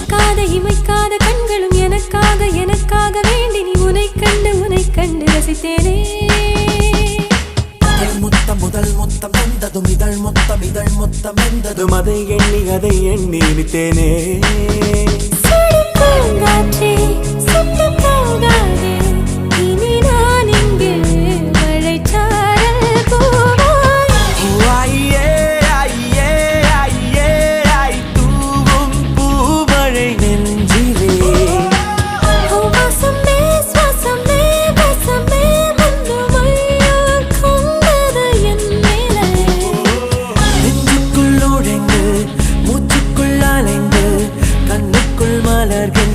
இமைக்காத இமைக்காத கண்களும் எனக்காக எனக்காக வேண்டி நீ உனை கண்டு உனை கண்டு ரசித்தேனே. முதல் முத்தம் முதல் முத்தம் வந்ததும் இதழ் முத்தம் இதழ் முத்தம் வந்ததும் அதை எண்ணி அதை எண்ணி விட்டேனே I'll kalır gün.